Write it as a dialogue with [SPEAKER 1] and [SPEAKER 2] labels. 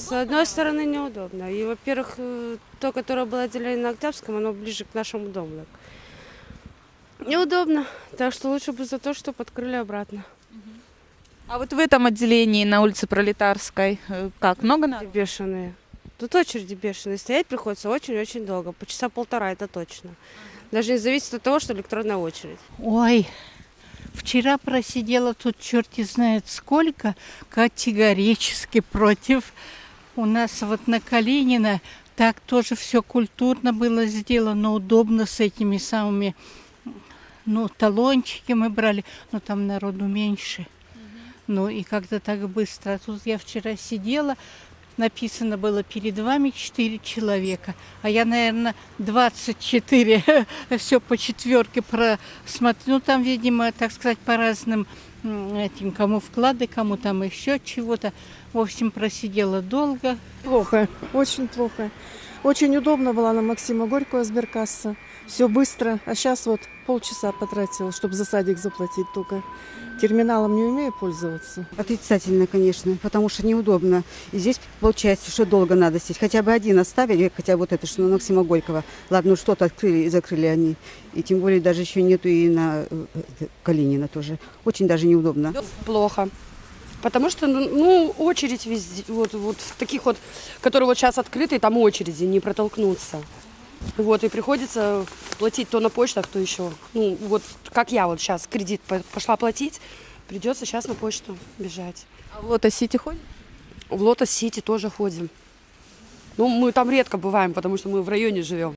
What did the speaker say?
[SPEAKER 1] С одной стороны неудобно. И, во-первых, э, то, которое было отделение на Октябрьском, оно ближе к нашему дому. так. Неудобно. Так что лучше бы за то, чтобы открыли обратно.
[SPEAKER 2] А вот в этом отделении на улице Пролетарской э, как, много надо?
[SPEAKER 1] Бешеные. Тут очереди бешеные. Стоять приходится очень-очень долго. По часа полтора, это точно. Даже не зависит от того, что электронная очередь.
[SPEAKER 3] Ой, вчера просидела тут черти знает сколько, категорически против. У нас вот на Калинина так тоже все культурно было сделано, удобно с этими самыми, ну, талончики мы брали, но там народу меньше. Ну и как-то так быстро. А Тут я вчера сидела, написано было перед вами 4 человека, а я, наверное, 24, все по четверке просмотрю. Ну, там, видимо, так сказать, по разным этим, кому вклады, кому там еще чего-то. В общем, просидела долго.
[SPEAKER 4] Плохо, очень плохо. Очень удобно была на Максима Горького сберкасса. Все быстро. А сейчас вот полчаса потратила, чтобы за садик заплатить только. Терминалом не умею пользоваться.
[SPEAKER 5] Отрицательно, конечно, потому что неудобно. И здесь получается, что долго надо сидеть. Хотя бы один оставили, хотя вот это, что на Максима Горького. Ладно, ну что-то открыли и закрыли они. И тем более даже еще нету и на э, э, Калинина тоже. Очень даже неудобно.
[SPEAKER 6] Плохо. Потому что, ну, ну, очередь везде, вот, вот в таких вот, которые вот сейчас открыты, там очереди, не протолкнуться. Вот, и приходится платить то на почтах, то еще. Ну, вот как я вот сейчас кредит по- пошла платить, придется сейчас на почту бежать.
[SPEAKER 2] А в Лотос-Сити ходит?
[SPEAKER 6] В Лотос Сити тоже ходим. Ну, мы там редко бываем, потому что мы в районе живем.